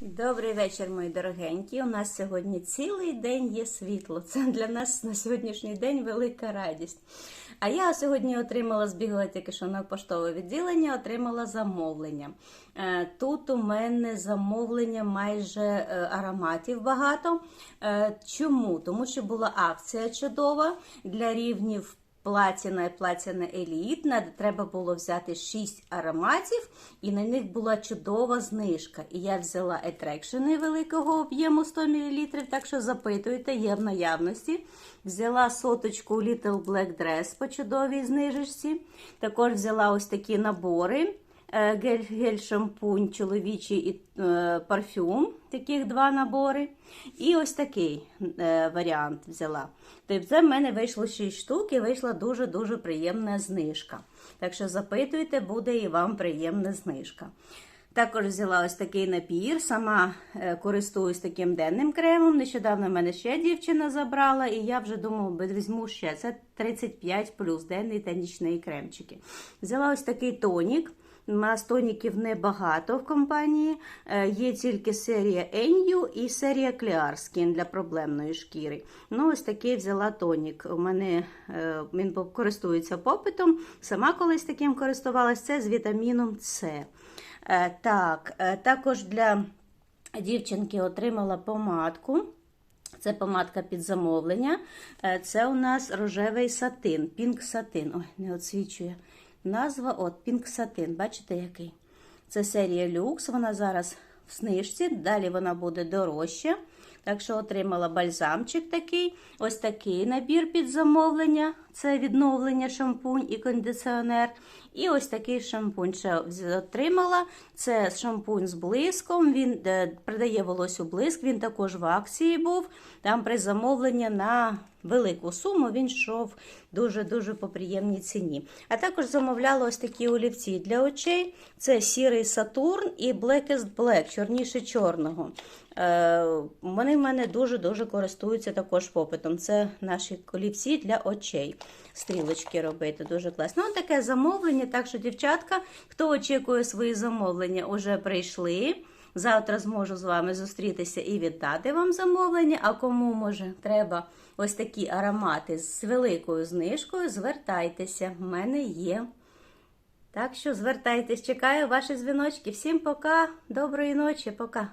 Добрий вечір, мої дорогенькі. У нас сьогодні цілий день є світло. Це для нас на сьогоднішній день велика радість. А я сьогодні отримала, збігла тільки що на поштове відділення, отримала замовлення. Е, Тут у мене замовлення майже е, ароматів багато. Е, Чому? Тому що була акція чудова для рівнів платіна і платіна елітна, де треба було взяти 6 ароматів, і на них була чудова знижка. І я взяла етрекшени великого об'єму 100 мл, так що запитуйте, є в наявності. Взяла соточку Little Black Dress по чудовій знижечці. Також взяла ось такі набори. Е, Гель, гель шампунь чоловічий і е, парфюм, таких два набори. І ось такий е, варіант взяла. Тобто це в мене вийшло 6 штук і вийшла дуже-дуже приємна знижка. Так що запитуйте, буде і вам приємна знижка. Також взяла ось такий напір, сама користуюсь таким денним кремом. Нещодавно мене ще дівчина забрала, і я вже думала, візьму ще. Це 35 плюс денний та нічний кремчики. Взяла ось такий тонік. Нас тоніків небагато в компанії. Е, Є тільки серія Енью і серія Clear для проблемної шкіри. Ну, ось такий взяла тонік. У мене е, він користується попитом. Сама колись таким користувалась. Це з вітаміном С. Е, Так, також для дівчинки отримала помадку. Це помадка під замовлення. Це у нас рожевий сатин, пінк сатин. Ой, не освічує. Назва от пінк сатин. Бачите, який? Це серія люкс. Вона зараз в знижці, далі вона буде дорожча. Так що отримала бальзамчик такий. Ось такий набір під замовлення. Це відновлення шампунь і кондиціонер. І ось такий шампунь ще отримала. Це шампунь з блиском. Він е, придає волосю блиск. Він також в акції був. Там при замовленні на велику суму він йшов дуже-дуже по приємній ціні. А також замовляла ось такі олівці для очей. Це сірий Сатурн і Blackest Black, чорніше чорного. Е, Вони в мене дуже-дуже користуються також попитом. Це наші олівці для очей. Стрілочки робити дуже класно. Ну, таке замовлення. Так що, дівчатка, хто очікує свої замовлення, вже прийшли. Завтра зможу з вами зустрітися і віддати вам замовлення. А кому може треба ось такі аромати з великою знижкою, звертайтеся, в мене є. Так що звертайтесь, чекаю ваші дзвіночки. Всім пока, доброї ночі, пока.